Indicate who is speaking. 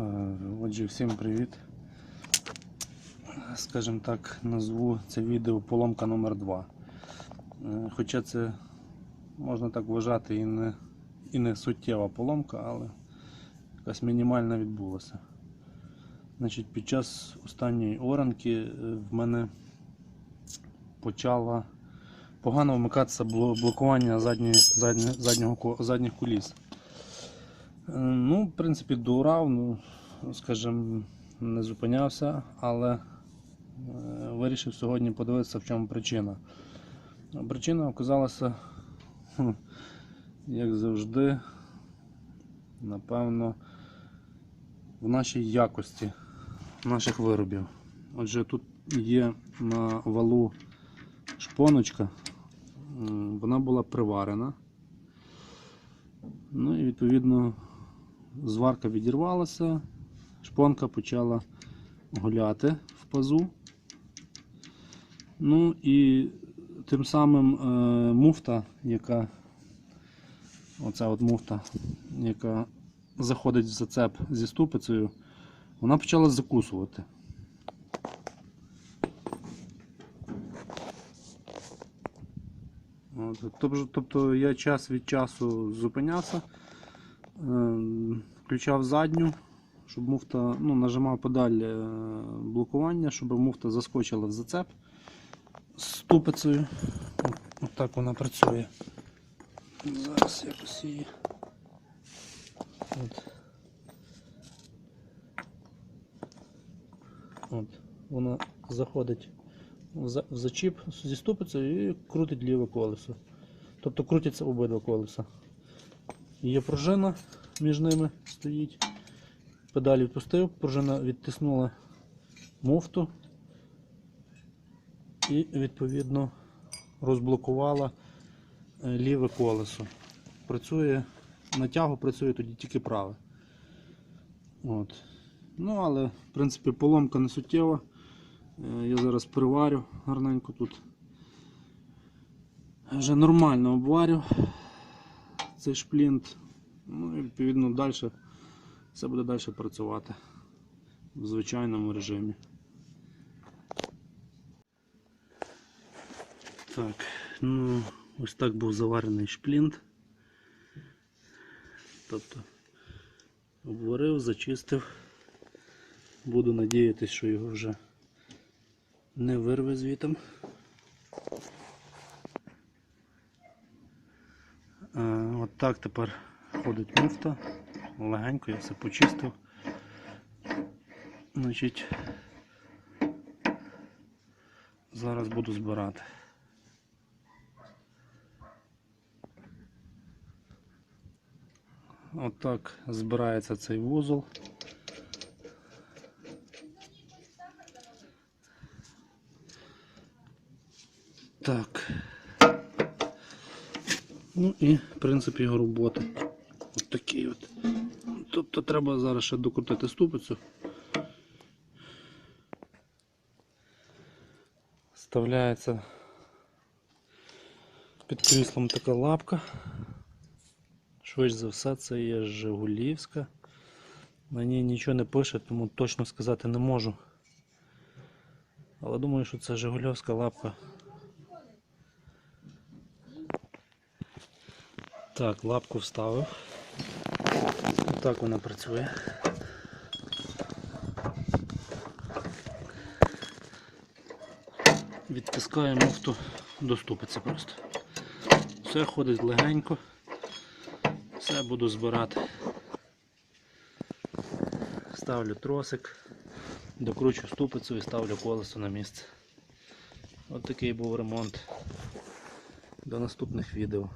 Speaker 1: Е, Отже, всім привіт. Скажімо так, назву це відео поломка номер 2 Хоча це можна так вважати і не, і не суттєва поломка, але якась мінімальна відбулася. Значить, Під час останньої оранки е, в мене почало погано вмикатися блокування задньої, заднього, задніх куліс. Е, Ну, в принципі, доурав, ну, скажімо, не зупинявся, але е, вирішив сьогодні подивитися, в чому причина. Причина оказалася, як завжди, напевно, в нашій якості наших виробів. Отже, тут є на валу шпоночка, вона була приварена. Ну і відповідно зварка відірвалася, шпонка почала гуляти в пазу. Ну і тим самим е, муфта, яка оця от муфта, яка заходить в зацеп зі ступицею, вона почала закусувати. Тобто, тобто я час від часу зупинявся, включав задню, щоб муфта ну, нажимав педаль е, блокування, щоб муфта заскочила в зацеп з ступицею. От так вона працює. Зараз якось її. От. От. Вона заходить в зачіп зі ступицею і крутить ліве колесо. Тобто крутяться обидва колеса. Є пружина між ними стоїть. Педалі відпустив, пружина відтиснула муфту і відповідно розблокувала е, ліве колесо. Працює на тягу працює тоді тільки праве. От. Ну, але в принципі поломка не суттєва. Е, Я зараз приварю гарненько тут. Вже нормально обварю цей шплінт. Ну і відповідно далі все буде далі працювати в звичайному режимі. Так, ну ось так був заварений шплінт. Тобто обварив, зачистив. Буду надіятися, що його вже не вирве звітом. Е, От так тепер ходить муфта. Легенько я все почистив. Значить, зараз буду збирати. От збирається цей вузол. Так. Ну і в принципі його робота. От такий от. Тобто треба зараз ще докрутити ступицю. Вставляється під кріслом така лапка. Швидше за все це є Жигулівська. На ній нічого не пише, тому точно сказати не можу. Але думаю, що це Жигульовська лапка. Так, лапку вставив. Так вона працює. Відтискаю муфту до ступиці просто. Все ходить легенько. Все буду збирати. Ставлю тросик, докручу ступицю і ставлю колесо на місце. От такий був ремонт. До наступних відео.